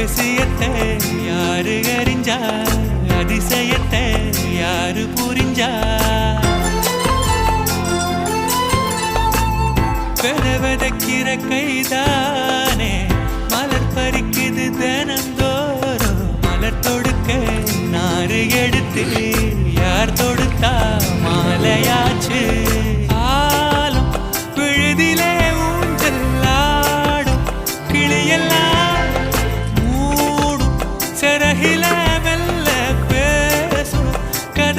ரகசியத்தை யாரு அறிஞ்சா? அதிசயத்தை யாரு புரிஞ்சா? விதைக்கிற கைதானே மலர் பறிக்குது தினந்தோறும். மலர் தொடுக்க நாறு எடுத்து யார் தொடுத்தா? மாலையாச்சு. ஆலும் விழுதிலே ஊஞ்சல் ஆடும் கிளியெல்லாம்